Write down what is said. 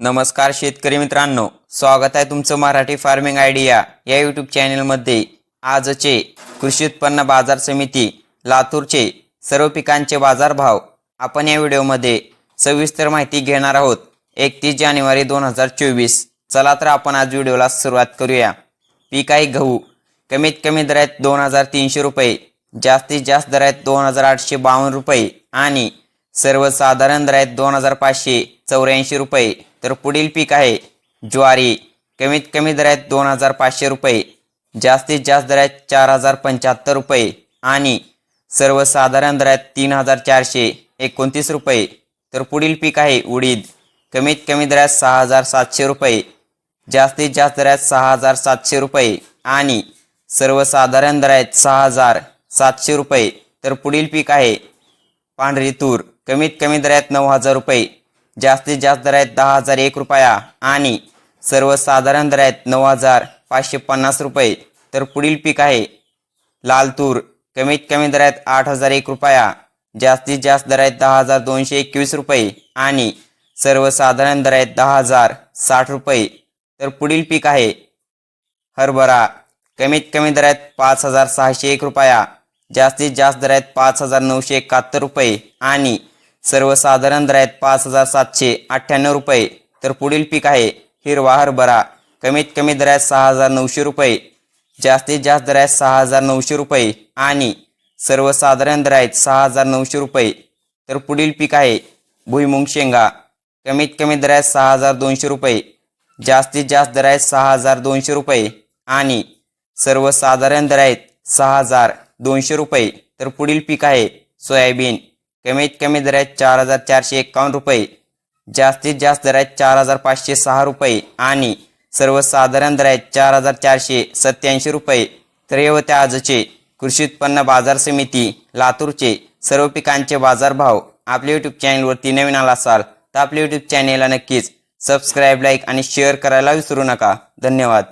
नमस्कार शेतकरी मित्रांनो स्वागत आहे तुमचं मराठी फार्मिंग आयडिया या यूट्यूब चॅनलमध्ये आजचे कृषी उत्पन्न बाजार समिती लातूरचे सर्व पिकांचे बाजारभाव आपण या व्हिडिओमध्ये सविस्तर माहिती घेणार आहोत. एकतीस जानेवारी दोन हजार चोवीस. चला तर आपण आज व्हिडिओला सुरुवात करूया. पीक आहे गहू कमीत कमी दरात दोन हजार तीनशे रुपये जास्तीत जास्त दरात दोन हजार आठशे बावन्न रुपये आणि सर्वसाधारण दर आहेत दोन हजार पाचशे चौऱ्याऐंशी रुपये. तर पुढील पीक आहे ज्वारी. कमीत कमी दर आहेत दोन हजार पाचशे रुपये. जास्तीत जास्त दर आहेत चार हजार पंच्याहत्तर रुपये. आणि सर्वसाधारण दर आहेत तीन हजार चारशे एकोणतीस रुपये. तर पुढील पीक आहे उडीद. कमीत कमी दर आहेत सहा हजार सातशे रुपये. जास्तीत जास्त दर आहेत सहा हजार सातशे रुपये. आणि सर्वसाधारण दर आहेत सहा हजार सातशे रुपये. तर पुढील पीक आहे पांढरी तूर. कमीत कमी दर आहेत नऊ हजार रुपये जास्तीत जास्त दर आहेत दहा हजार एक रुपया आणि सर्वसाधारण दर आहेत नऊ हजार पाचशे पन्नास रुपये. तर पुढील पीक आहे लाल तूर कमीत कमी दर आहेत आठ हजार एक रुपया जास्तीत जास्त दर आहेत दहा हजार दोनशे एकवीस रुपये आणि सर्वसाधारण दर आहेत दहा हजार साठ रुपये. तर पुढील पीक आहे हरभरा. कमीत कमी दर आहेत पाच हजार सहाशे एक रुपया जास्तीत जास्त दर आहेत पाच हजार नऊशे एकाहत्तर रुपये आणि सर्वसाधारण दर आहेत पाच हजार सातशे अठ्ठ्याण्णव रुपये. तर पुढील पीक आहे हिरवा हरभरा. कमीत कमी दरात सहा हजार नऊशे रुपये. जास्तीत जास्त दरात सहा हजार नऊशे रुपये. आणि सर्वसाधारण दर आहेत सहा हजार नऊशे रुपये. तर पुढील पीक आहे भुईमुंग शेंगा. कमीत कमी दरात सहा हजार दोनशे रुपये. जास्तीत जास्त दरात सहा हजार दोनशे रुपये. आणि सर्वसाधारण दर आहेत सहा हजार दोनशे रुपये. तर पुढील पीक आहे सोयाबीन. कमीत कमी दर आहेत चार हजार चारशे एक्कावन्न रुपये जास्तीत जास्त दर आहेत चार हजार पाचशे सहा रुपये आणि सर्वसाधारण दर आहेत चार हजार चारशे सत्याऐंशी रुपये. तर हे होते आजचे कृषी उत्पन्न बाजार समिती लातूरचे सर्व पिकांचे बाजारभाव. आपल्या यूट्यूब चॅनलवरती नवीन आला असाल तर आपल्या यूट्यूब चॅनेलला नक्कीच सबस्क्राईब लाईक आणि शेअर करायला विसरू नका. धन्यवाद.